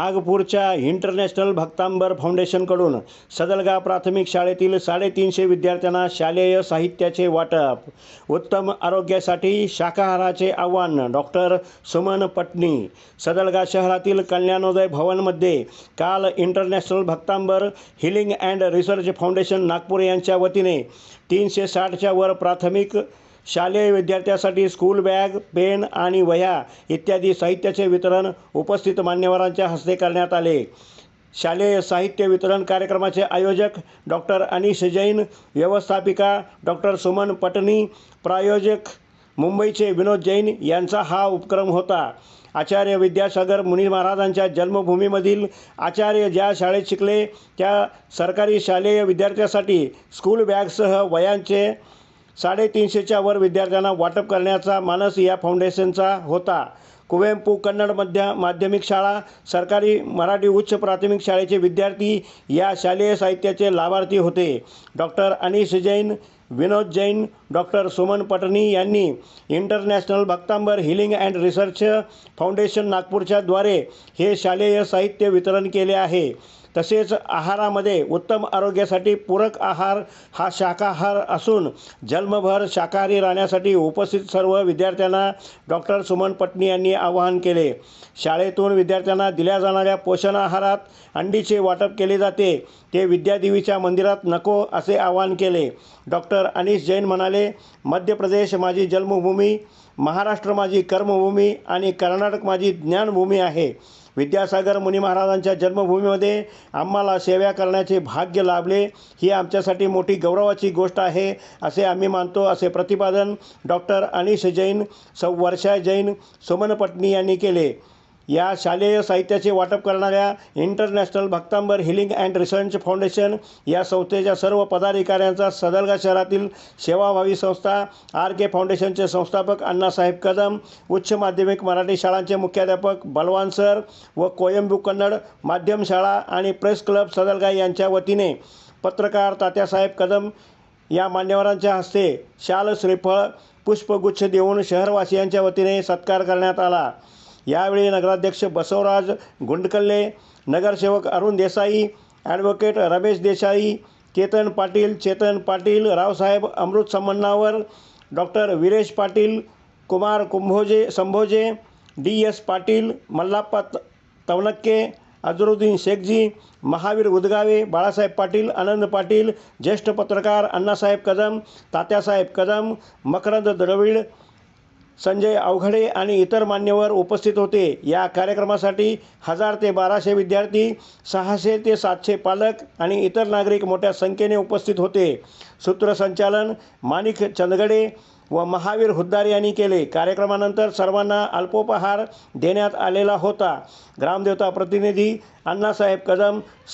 नागपूरच्या इंटरनॅशनल भक्तांबर फाउंडेशनकडून सदलगा प्राथमिक शाळेतील साडेतीनशे विद्यार्थ्यांना शालेय साहित्याचे वाटप. उत्तम आरोग्यासाठी शाकाहाराचे आव्हान डॉक्टर सुमन पटणी सदलगा शहरातील कल्याणोदय भवनमध्ये काल international Bhaktambar healing and research foundation Nagpur यांच्या वतीने तीनशे साठच्या वर प्राथमिक शालेय विद्यार्थ्यासाठी स्कूल बॅग पेन आणि वह्या इत्यादी साहित्याचे वितरण उपस्थित मान्यवरांच्या हस्ते करण्यात आले. शालेय साहित्य वितरण कार्यक्रमाचे आयोजक डॉक्टर अनिश जैन व्यवस्थापिका डॉक्टर सुमन पटणी प्रायोजक मुंबईचे विनोद जैन यांचा हा उपक्रम होता. आचार्य विद्यासागर मुनी महाराजांच्या जन्मभूमीमधील आचार्य ज्या शाळेत शिकले त्या सरकारी शालेय विद्यार्थ्यासाठी स्कूल बॅगसह वयांचे साडेतीनशेच्या वर विद्यार्थ्यांना वाटप करण्याचा मानस या फाउंडेशनचा होता. कुवेंपू कन्नड मध्य माध्यमिक शाळा सरकारी मराठी उच्च प्राथमिक शाळेचे विद्यार्थी या शालेय साहित्याचे लाभार्थी होते. डॉक्टर अनिश जैन विनोद जैन डॉक्टर सुमन पटनी यांनी international Bhaktambar healing and research foundation नागपूरच्या द्वारे हे शालेय साहित्य वितरण केले आहे. तसेच आहारामध्ये उत्तम आरोग्यासाठी पूरक आहार हा शाकाहार असून जन्मभर शाकाहारी राहण्यासाठी उपस्थित सर्व विद्यार्थ्यांना डॉक्टर सुमन पटनी यांनी आवाहन केले. शाळेतून विद्यार्थ्यांना दिल्या जाणाऱ्या पोषण आहारात अंडीचे वाटप केले जाते. ते विद्यादेवीच्या मंदिरात नको असे आवाहन केले. डॉक्टर अनिश जैन म्हणाले मध्य प्रदेश माझी जन्मभूमी महाराष्ट्र माझी कर्मभूमी आणि कर्नाटक माझी ज्ञानभूमी आहे. विद्यासागर मुनी महाराजांच्या जन्मभूमीमध्ये आम्हाला सेवा करण्याचे भाग्य लाभले. ही आमच्यासाठी मोठी गौरवाची गोष्ट आहे असे आम्ही मानतो. असे प्रतिपादन डॉक्टर अनिश जैन सौ वर्षा जैन सुमन यांनी केले. या शालेय साहित्याचे वाटप करणाऱ्या international Bhaktambar healing and research foundation या संस्थेच्या सर्व पदाधिकाऱ्यांचा सदलगा शहरातील सेवाभावी संस्था आर के फाउंडेशनचे संस्थापक अण्णासाहेब कदम उच्च माध्यमिक मराठी शाळांचे मुख्याध्यापक बलवान सर व कोयंबू कन्नड माध्यम शाळा आणि प्रेस क्लब सदलगा यांच्या वतीने पत्रकार तात्यासाहेब कदम या मान्यवरांच्या हस्ते शाल श्रीफळ पुष्पगुच्छ देऊन शहरवासियांच्या वतीने सत्कार करण्यात आला. यावेळी नगराध्यक्ष बसवराज गुंडकल्ले नगरसेवक Arun Desai advocate Ramesh Desai Ketan Patil Chetan Patil Raosaheb Amrut Samannavar doctor Viresh Patil Kumar Kumbhoje Sambhoje D S Patil Mallappa त तवनक्के अजरुद्दीन शेखजी महावीर उदगावे बाळासाहेब पाटील आनंद पाटील ज्येष्ठ पत्रकार अण्णासाहेब कदम तात्यासाहेब कदम मकरंद द्रविड संजय अवघडे आणि इतर मान्यवर उपस्थित होते. या कार्यक्रमासाठी हजार ते बाराशे विद्यार्थी सहाशे ते सातशे पालक आणि इतर नागरिक मोठ्या संख्येने उपस्थित होते. सूत्रसंचालन माणिक चंदगडे व महावीर हुद्दार यांनी केले. कार्यक्रमानंतर सर्वांना अल्पोपहार देण्यात आलेला होता. ग्रामदेवता प्रतिनिधी अण्णासाहेब कदम स